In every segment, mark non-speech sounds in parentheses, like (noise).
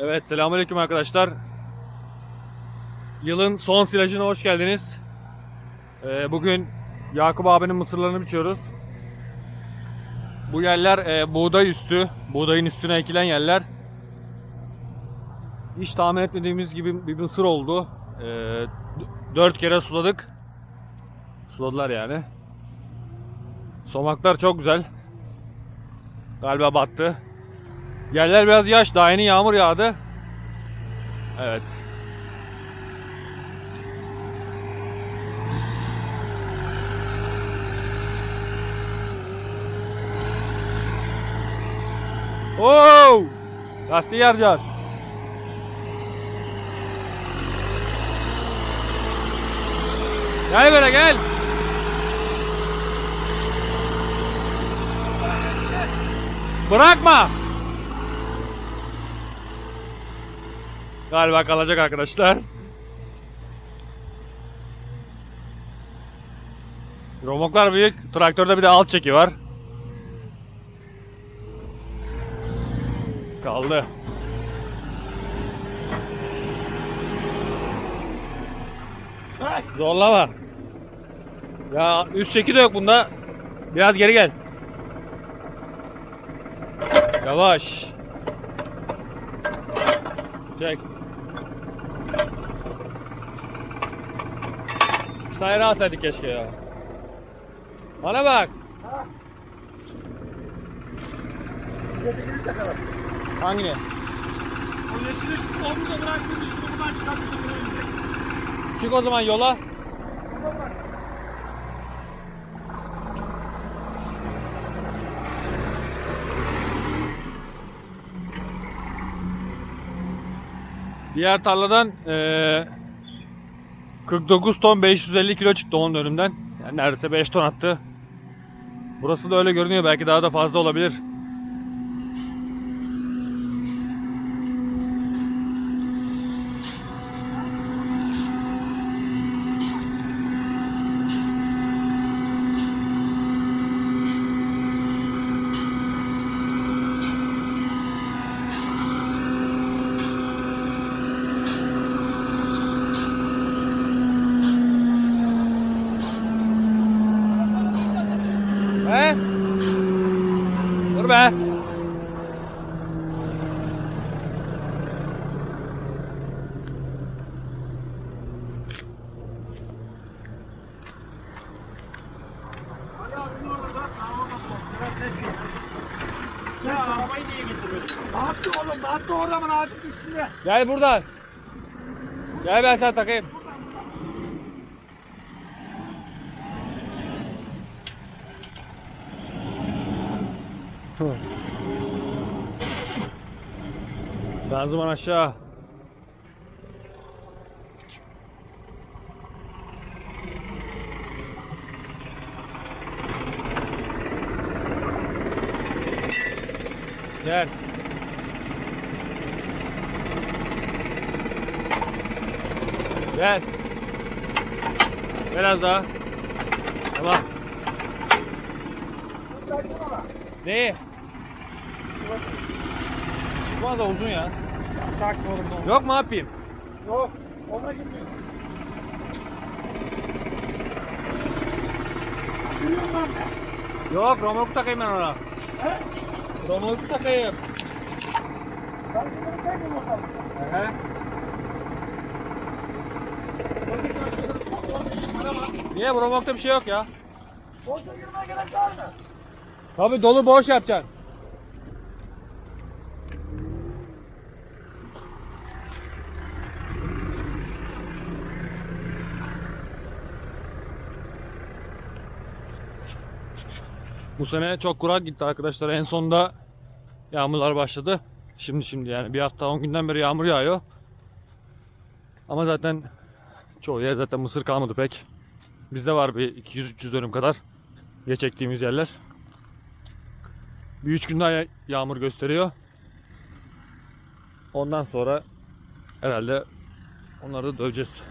Evet selamünaleyküm arkadaşlar. Yılın son silajına hoş geldiniz. Ee, bugün Yakup abinin mısırlarını biçiyoruz. Bu yerler e, buğday üstü, buğdayın üstüne ekilen yerler. Hiç tahmin etmediğimiz gibi bir mısır oldu. Ee, dört kere suladık. Suladılar yani. Somaklar çok güzel. Galiba battı. Yerler biraz yaş. Daha yeni yağmur yağdı. Evet. Oo! Lastiği yaracak. Gel böyle gel. Bırakma. Galiba kalacak arkadaşlar. Romoklar büyük. Traktörde bir de alt çeki var. Kaldı. Zorlama. Ya üst çeki de yok bunda. Biraz geri gel. Yavaş. Çek. Tayarı alsaydık keşke ya. Bana bak. Hangini? O yeşili şu omuzda bıraksın, üstünü buradan çıkartıp buraya inecek. Çık o zaman yola. Diğer tarladan eee 49 ton 550 kilo çıktı onun önümden. Yani neredeyse 5 ton attı. Burası da öyle görünüyor. Belki daha da fazla olabilir. He? Dur be. Ali abinin orada da kahve kapı. Biraz ses yok. Sen arabayı niye getiriyorsun? Dağıttı oğlum, dağıttı orada mı ağacın üstünde? Gel buradan. Gel ben sana takayım. Şanzıman aşağı. Gel. Gel. Biraz daha. Tamam. Neyi? Çıkmaz da uzun ya. Tak oğlum. Yok mu yapayım? Yok, ona gitmiyor. Yok romork takayım ben ona. He? Romork takayım. Ben seni bekledim o zaman. Bak. Niye bu romorkta bir şey yok ya? Boşa girmeye gerek var mı? Tabi dolu boş yapacaksın. Bu sene çok kurak gitti arkadaşlar. En sonunda yağmurlar başladı. Şimdi şimdi yani bir hafta 10 günden beri yağmur yağıyor. Ama zaten çoğu yer zaten mısır kalmadı pek. Bizde var bir 200-300 dönüm kadar. Ektiğimiz yerler. Bir üç gün daha ya- yağmur gösteriyor. Ondan sonra herhalde onları da döveceğiz.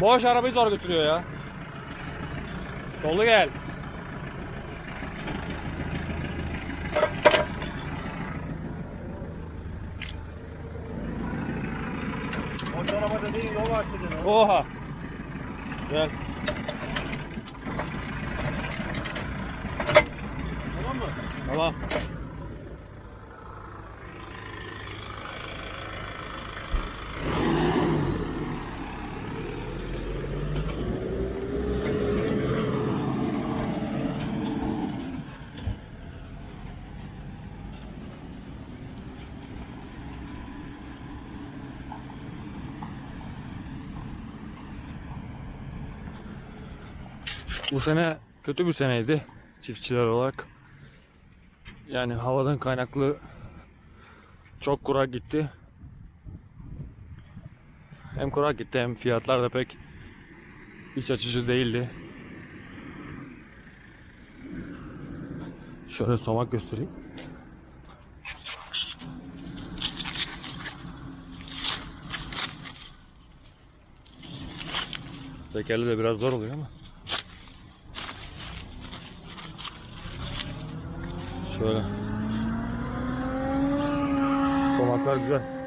Boş arabayı zor götürüyor ya. Solu gel. Boş araba dediğin yol açtı. Oha. Gel. Tamam mı? Tamam. Bu sene kötü bir seneydi çiftçiler olarak. Yani havadan kaynaklı çok kurak gitti. Hem kurak gitti hem fiyatlar da pek iç açıcı değildi. Şöyle somak göstereyim. Tekerli de biraz zor oluyor ama. Şöyle. Somaklar güzel.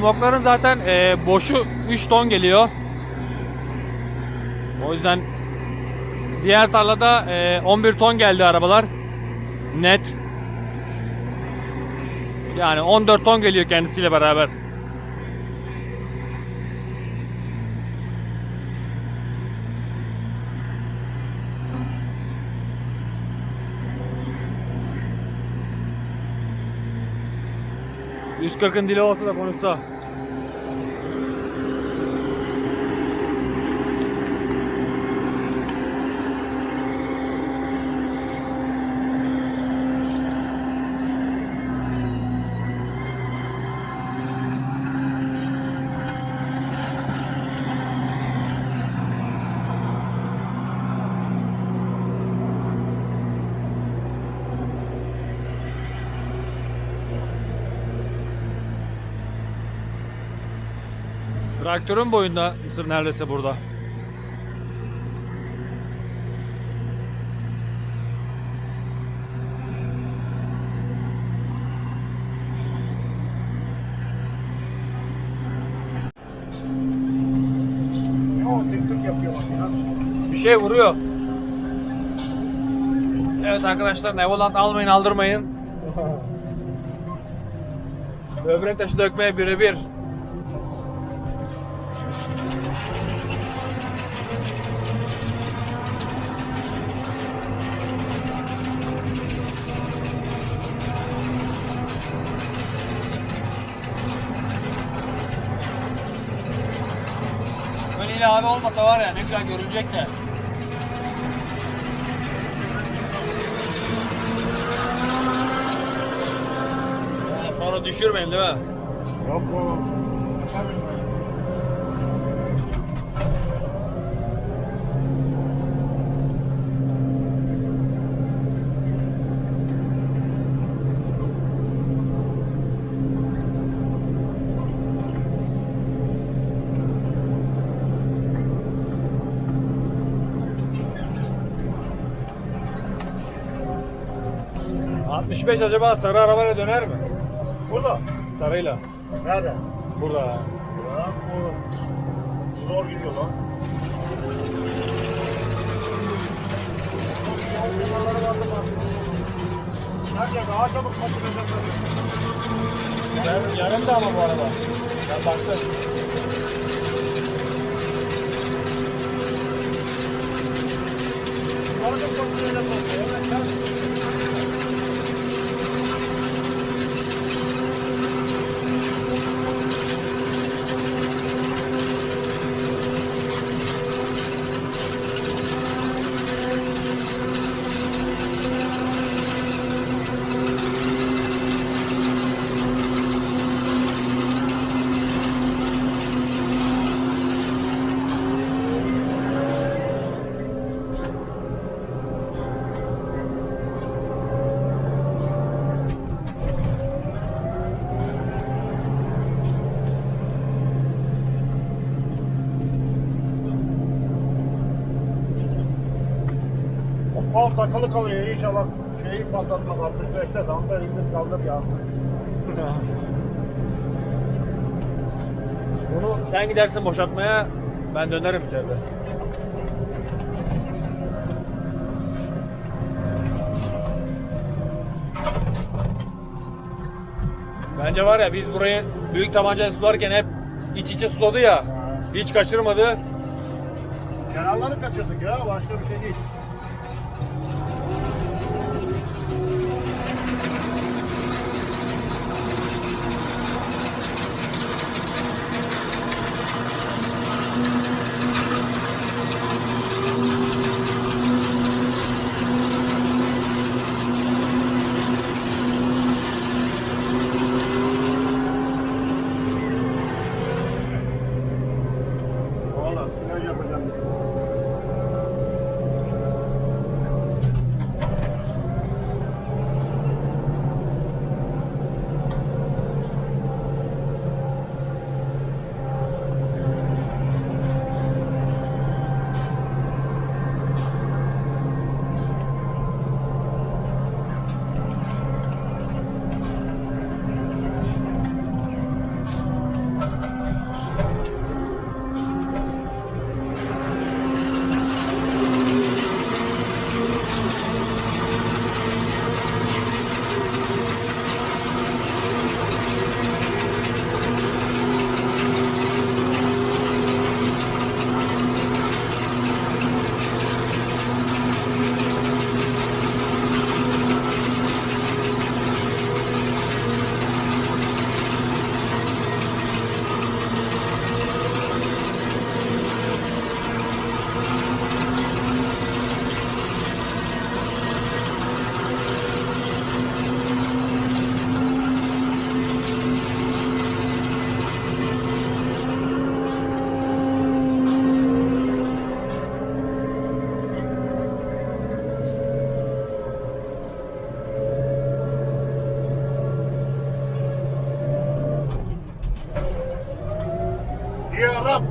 Romokların zaten e, boşu 3 ton geliyor. O yüzden diğer tarlada e, 11 ton geldi arabalar. Net. Yani 14 ton geliyor kendisiyle beraber. ...140'ın dili olsa da konuşsa. Traktörün boyunda mısır neredeyse burada. Bir şey vuruyor. Evet arkadaşlar Nevoland almayın aldırmayın. (laughs) Böbrek taşı dökmeye birebir. Böyle ilave olmasa var ya ne güzel görünecek de. Sonra düşürmeyin değil mi? Yok o. 65 acaba sarı arabayla döner mi? Burada. Sarıyla. Nerede? Burada. Ya oğlum. Zor gidiyor lan. Nerede? Daha çabuk kapatacağım. Yarım, yarım da ama bu arada. Ben baktım. Daha çabuk kapatacağım. Evet, sen- Tamam takılı kalıyor inşallah. Şeyi patlatmam 65'te tam da indir kaldır ya. (laughs) Bunu sen gidersin boşaltmaya ben dönerim içeride. Bence var ya biz burayı büyük tabancayla sularken hep iç içe suladı ya. Hiç kaçırmadı. Kenarları kaçırdık ya başka bir şey değil. Ya Rab.